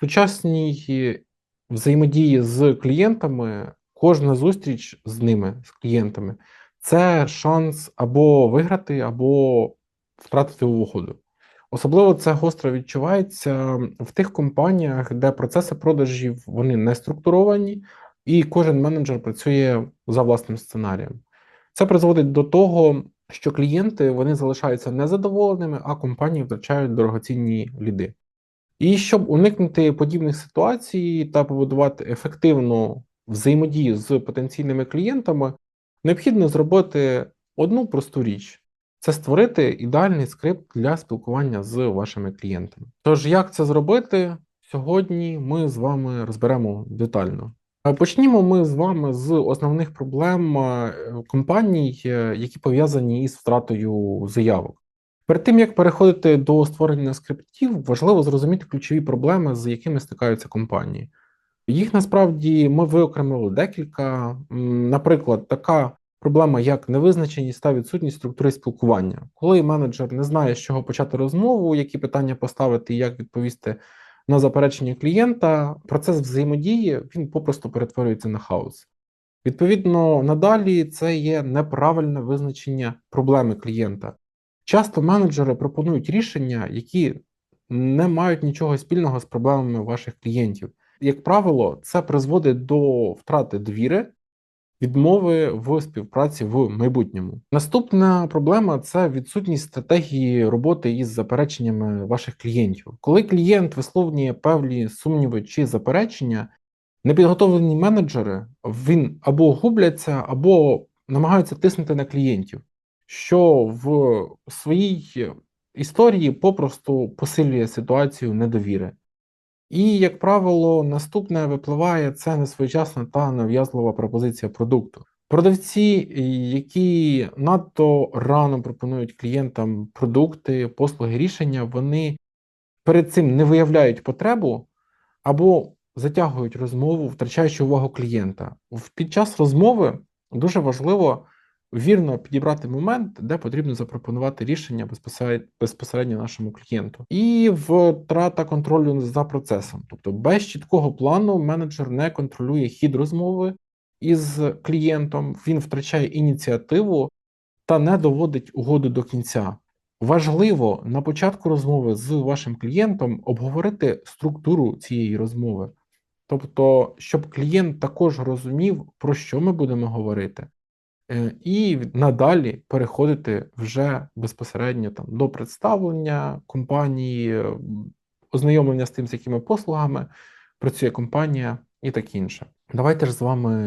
сучасній взаємодії з клієнтами кожна зустріч з ними, з клієнтами, це шанс або виграти, або втратити угоду. Особливо це гостро відчувається в тих компаніях, де процеси продажів вони не структуровані, і кожен менеджер працює за власним сценарієм. Це призводить до того, що клієнти вони залишаються незадоволеними, а компанії втрачають дорогоцінні ліди. І щоб уникнути подібних ситуацій та побудувати ефективну взаємодію з потенційними клієнтами, необхідно зробити одну просту річ: це створити ідеальний скрипт для спілкування з вашими клієнтами. Тож, як це зробити, сьогодні ми з вами розберемо детально. Е, Почнімо ми з вами з основних проблем е, компаній, е, які пов'язані із втратою заявок. Перед тим як переходити до створення скриптів, важливо зрозуміти ключові проблеми, з якими стикаються компанії. Їх насправді ми виокремили декілька. Наприклад, така проблема, як невизначеність та відсутність структури спілкування, коли менеджер не знає, з чого почати розмову, які питання поставити і як відповісти на заперечення клієнта, процес взаємодії він попросту перетворюється на хаос. Відповідно, надалі це є неправильне визначення проблеми клієнта. Часто менеджери пропонують рішення, які не мають нічого спільного з проблемами ваших клієнтів. Як правило, це призводить до втрати довіри, відмови в співпраці в майбутньому. Наступна проблема це відсутність стратегії роботи із запереченнями ваших клієнтів. Коли клієнт висловлює певні сумніви чи заперечення, непідготовлені менеджери він або губляться, або намагаються тиснути на клієнтів, що в своїй історії попросту посилює ситуацію недовіри. І, як правило, наступне випливає це несвоєчасна та нав'язлива пропозиція продукту. Продавці, які надто рано пропонують клієнтам продукти, послуги, рішення, вони перед цим не виявляють потребу або затягують розмову, втрачаючи увагу клієнта. Під час розмови дуже важливо вірно підібрати момент, де потрібно запропонувати рішення безпосередньо, нашому клієнту. І втрата контролю за процесом. Тобто, без чіткого плану менеджер не контролює хід розмови із клієнтом, він втрачає ініціативу та не доводить угоду до кінця. Важливо на початку розмови з вашим клієнтом обговорити структуру цієї розмови. Тобто, щоб клієнт також розумів, про що ми будемо говорити, і надалі переходити вже безпосередньо там до представлення компанії, е, ознайомлення з тим, з якими послугами працює компанія і таке інше. Давайте ж з вами